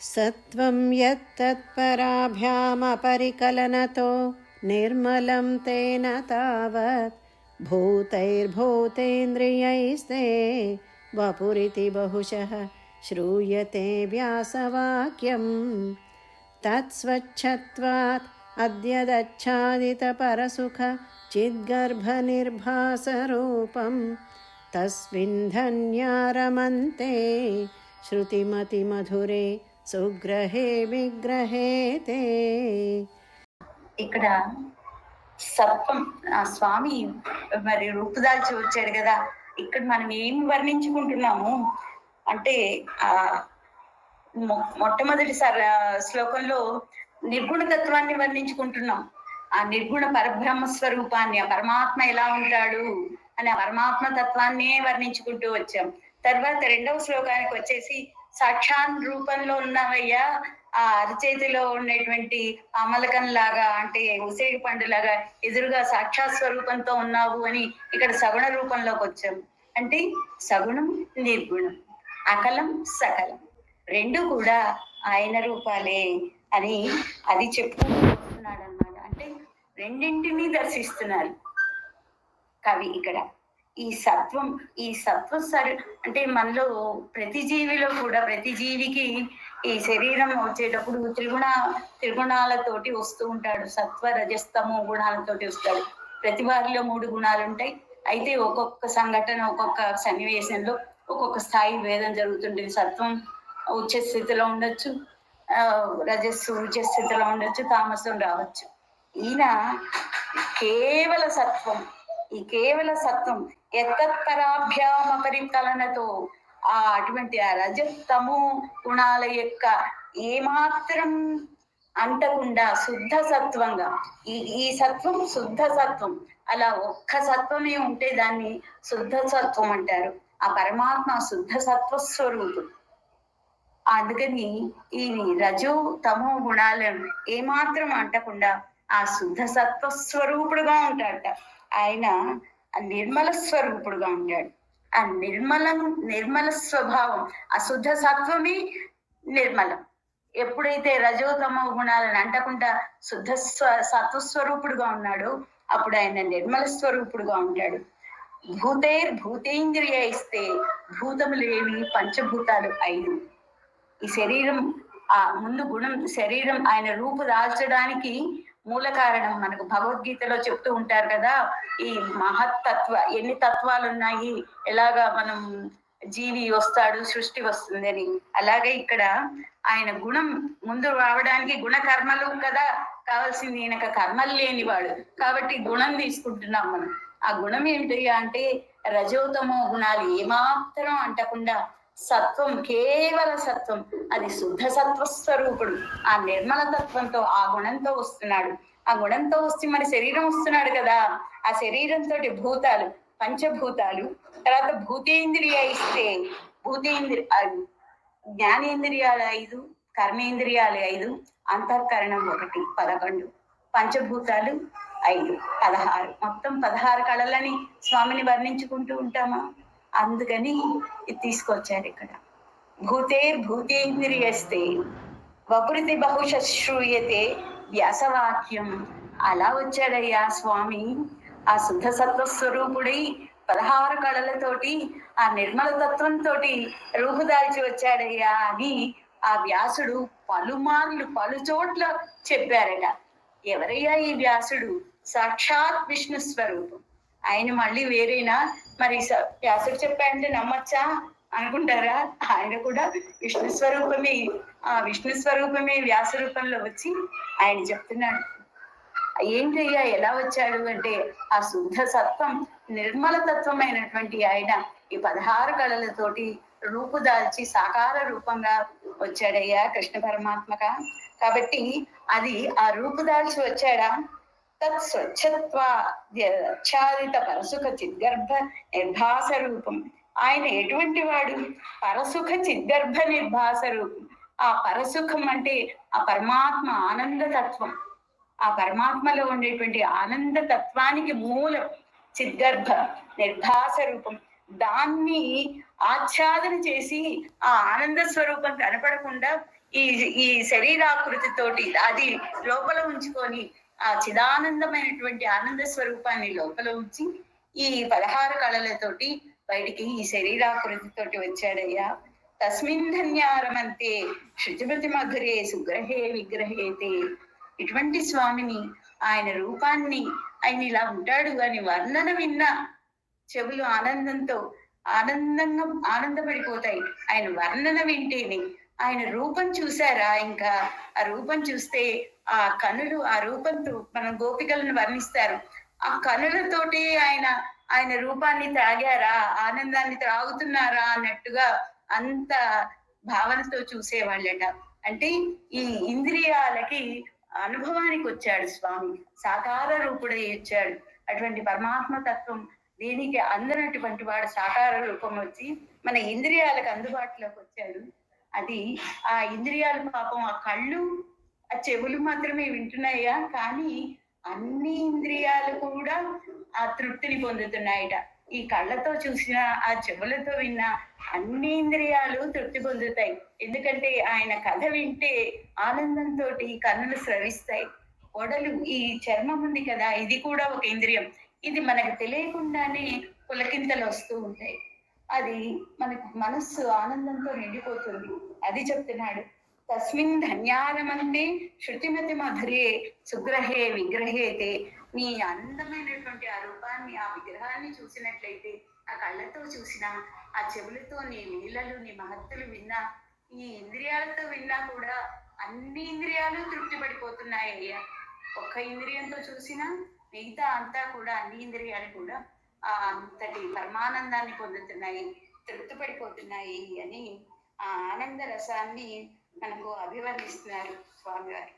सत्त्वं यत्तत्पराभ्यामपरिकलनतो निर्मलं तेन तावत् भूतैर्भूतेन्द्रियैस्ते वपुरिति बहुशः श्रूयते व्यासवाक्यम्। तत्स्वच्छत्वात् अद्यदच्छादितपरसुख तस्मिन् धन्यारमन्ते श्रुतिमतिमधुरे సుగ్రహే విగ్రహే తే ఇక్కడ సర్పం ఆ స్వామి మరి రూపుదాల్చి వచ్చాడు కదా. ఇక్కడ మనం ఏం వర్ణించుకుంటున్నాము? అంటే ఆ మొట్టమొదటి శ్లోకంలో నిర్గుణ తత్వాన్ని వర్ణించుకుంటున్నాం. ఆ నిర్గుణ పరబ్రహ్మ స్వరూపాన్ని ఆ పరమాత్మ ఎలా ఉంటాడు అనే పరమాత్మ తత్వాన్నే వర్ణించుకుంటూ వచ్చాం. తర్వాత రెండవ శ్లోకానికి వచ్చేసి సాక్షాత్ రూపంలో ఉన్నవయ్యా. ఆ అరచేతిలో ఉండేటువంటి అమలకం లాగా అంటే ఉసేగి పండు లాగా ఎదురుగా సాక్షాత్ స్వరూపంతో ఉన్నావు అని ఇక్కడ సగుణ రూపంలోకి వచ్చాం. అంటే సగుణం నిర్గుణం అకలం సకలం. రెండు కూడా ఆయన రూపాలే అని అది చెప్పుకుంటున్నాడు అనమాట అంటే రెండింటినీ దర్శిస్తున్నారు కవి ఇక్కడ. ఈ సత్వం ఈ సత్వ సరి అంటే మనలో ప్రతి జీవిలో కూడా ప్రతి జీవికి ఈ శరీరం వచ్చేటప్పుడు త్రిగుణ త్రిగుణాలతోటి వస్తూ ఉంటాడు. సత్వ రజస్తము గుణాలతోటి వస్తాడు. ప్రతి వారిలో మూడు గుణాలు ఉంటాయి. అయితే ఒక్కొక్క సంఘటన ఒక్కొక్క సన్నివేశంలో ఒక్కొక్క స్థాయి భేదం జరుగుతుంటుంది. సత్వం ఉచ్చ స్థితిలో ఉండొచ్చు. రజస్సు ఉచ్చ స్థితిలో ఉండొచ్చు. తామసం రావచ్చు. ఈయన కేవల సత్వం. ఈ కేవల సత్వం ఎత్తత్పరాభ్యామపరికలనతో ఆ అటువంటి ఆ రజతము గుణాల యొక్క ఏమాత్రం అంటకుండా శుద్ధ సత్వంగా ఈ ఈ సత్వం శుద్ధ సత్వం అలా ఒక్క సత్వమే ఉంటే దాన్ని శుద్ధ సత్వం అంటారు. ఆ పరమాత్మ శుద్ధ సత్వ స్వరూపుడు అందుకని ఈ రజో తమో గుణాలను ఏమాత్రం అంటకుండా ఆ శుద్ధ సత్వ స్వరూపుడుగా ఉంటాడట ఆయన నిర్మల స్వరూపుడుగా ఉంటాడు ఆ నిర్మలం నిర్మల స్వభావం ఆ శుద్ధ సత్వమే నిర్మలం. ఎప్పుడైతే రజోతమ గుణాలను అంటకుండా శుద్ధ స్వ సత్వస్వరూపుడుగా ఉన్నాడో అప్పుడు ఆయన నిర్మల స్వరూపుడుగా ఉంటాడు భూతైర్ భూతేంద్రియ ఇస్తే భూతములేవి పంచభూతాలు ఐదు ఈ శరీరం ఆ ముందు గుణం శరీరం ఆయన రూపు దాల్చడానికి మూల కారణం మనకు భగవద్గీతలో చెప్తూ ఉంటారు కదా ఈ మహత్తత్వ ఎన్ని తత్వాలు ఉన్నాయి ఎలాగా మనం జీవి వస్తాడు సృష్టి వస్తుందని. అలాగే ఇక్కడ ఆయన గుణం ముందు రావడానికి గుణ కర్మలు కదా కావాల్సింది ఈయనక కర్మలు లేనివాడు కాబట్టి గుణం తీసుకుంటున్నాం మనం. ఆ గుణం ఏంటి అంటే రజోతమో గుణాలు ఏమాత్రం అంటకుండా సత్వం కేవల సత్వం. అది శుద్ధ సత్వ స్వరూపుడు ఆ నిర్మల తత్వంతో ఆ గుణంతో వస్తున్నాడు. ఆ గుణంతో వస్తే మన శరీరం వస్తున్నాడు కదా. ఆ శరీరంతో భూతాలు పంచభూతాలు తర్వాత భూతేంద్రియ ఇస్తే భూతేంద్రి జ్ఞానేంద్రియాలు ఐదు కర్మేంద్రియాలు ఐదు అంతఃకరణం ఒకటి పదకొండు. పంచభూతాలు ఐదు పదహారు. మొత్తం పదహారు కళలని స్వామిని వర్ణించుకుంటూ ఉంటామా? అందుకని తీసుకొచ్చారు ఇక్కడ. భూతేర్ భూతేంద్రియస్తే వకృతి బహుశ శ్రూయతే వ్యాసవాక్యం. అలా వచ్చాడయ్యా స్వామి. ఆ శుద్ధ సత్వ స్వరూపుడై పదహారు కళలతోటి ఆ నిర్మల తత్వంతో రూపుదాల్చి వచ్చాడయ్యా అని ఆ వ్యాసుడు పలుమార్లు పలు చోట్ల చెప్పారట. ఎవరయ్యా ఈ వ్యాసుడు? సాక్షాత్ విష్ణు స్వరూపం. ఆయన మళ్ళీ వేరేనా? మరి వ్యాసుడు చెప్పాయంటే నమ్మచ్చా? అనుకుంటారా? ఆయన కూడా విష్ణు స్వరూపమే. ఆ విష్ణు స్వరూపమే వ్యాస రూపంలో వచ్చి ఆయన చెప్తున్నాడు. ఏంటయ్యా ఎలా వచ్చాడు? అంటే ఆ శుద్ధ సత్వం నిర్మల తత్వమైనటువంటి ఆయన ఈ పదహారు కళలతోటి రూపుదాల్చి సాకార రూపంగా వచ్చాడయ్యా కృష్ణ పరమాత్మగా కాబట్టి అది ఆ రూపుదాల్చి వచ్చాడా? తత్ స్వచ్ఛత్వ పరసుఖ చిద్గర్భ నిర్భాస రూపం ఆయన ఎటువంటి వాడు? పరసుఖ చిద్గర్భ నిర్భాస రూపం ఆ పరసుఖం అంటే ఆ పరమాత్మ ఆనంద తత్వం. ఆ పరమాత్మలో ఉండేటువంటి ఆనంద తత్వానికి మూలం చిద్గర్భ నిర్భాస రూపం దాన్ని ఆచ్ఛాదన చేసి ఆ ఆనంద స్వరూపం కనపడకుండా ఈ ఈ శరీరాకృతితోటి అది లోపల ఉంచుకొని ఆ చిదానందమైనటువంటి ఆనంద స్వరూపాన్ని లోపల ఉంచి ఈ పదహారు కళలతోటి బయటికి ఈ శరీరాకృతితోటి వచ్చాడయ్యా. తస్మిన్ ధన్యారమంతే శుచిమతి మధురే సుగ్రహే విగ్రహేతే. ఇటువంటి స్వామిని ఆయన రూపాన్ని ఆయన ఇలా ఉంటాడు అని వర్ణన విన్న చెవులు ఆనందంతో ఆనందంగా ఆనందపడిపోతాయి. ఆయన వర్ణన వింటేనే ఆయన రూపం చూసారా ఇంకా? ఆ రూపం చూస్తే ఆ కనులు ఆ రూపంతో మన గోపికలను వర్ణిస్తారు. ఆ కనులతోటి ఆయన ఆయన రూపాన్ని త్రాగారా ఆనందాన్ని త్రాగుతున్నారా అన్నట్టుగా అంత భావనతో చూసేవాళ్ళట. అంటే ఈ ఇంద్రియాలకి అనుభవానికి వచ్చాడు స్వామి. సాకార రూపుడై వచ్చాడు. అటువంటి పరమాత్మ తత్వం దీనికి అందనటువంటి వాడు సాకార రూపం వచ్చి మన ఇంద్రియాలకు అందుబాటులోకి వచ్చాడు. అది ఆ ఇంద్రియాలు పాపం ఆ కళ్ళు ఆ చెవులు మాత్రమే వింటున్నాయా? కానీ అన్ని ఇంద్రియాలు కూడా ఆ తృప్తిని పొందుతున్నాయట. ఈ కళ్ళతో చూసిన ఆ చెవులతో విన్న అన్ని ఇంద్రియాలు తృప్తి పొందుతాయి. ఎందుకంటే ఆయన కథ వింటే ఆనందంతో కన్నులు స్రవిస్తాయి. ఒడలు ఈ చర్మం ఉంది కదా ఇది కూడా ఒక ఇంద్రియం. ఇది మనకు తెలియకుండానే పులకింతలు వస్తూ ఉంటాయి. అది మనకు మనస్సు ఆనందంతో నిండిపోతుంది. అది చెప్తున్నాడు. తస్మిన్ ధన్యారమంతే శృతిమతి మధురే సుగ్రహే విగ్రహేతే నీ అందమైనటువంటి ఆ రూపాన్ని ఆ విగ్రహాన్ని చూసినట్లయితే ఆ కళ్ళతో చూసినా ఆ చెవులతో నీ నీళ్ళలు నీ మహత్తులు విన్నా ఈ ఇంద్రియాలతో విన్నా కూడా అన్ని ఇంద్రియాలు తృప్తి పడిపోతున్నాయి అయ్యా. ఒక్క ఇంద్రియంతో చూసినా మిగతా అంతా కూడా అన్ని ఇంద్రియాలు కూడా ఆ అంతటి పరమానందాన్ని పొందుతున్నాయి తృప్తి పడిపోతున్నాయి అని ఆ ఆనంద రసాన్ని మనకు అభివర్ణిస్తున్నారు స్వామివారు.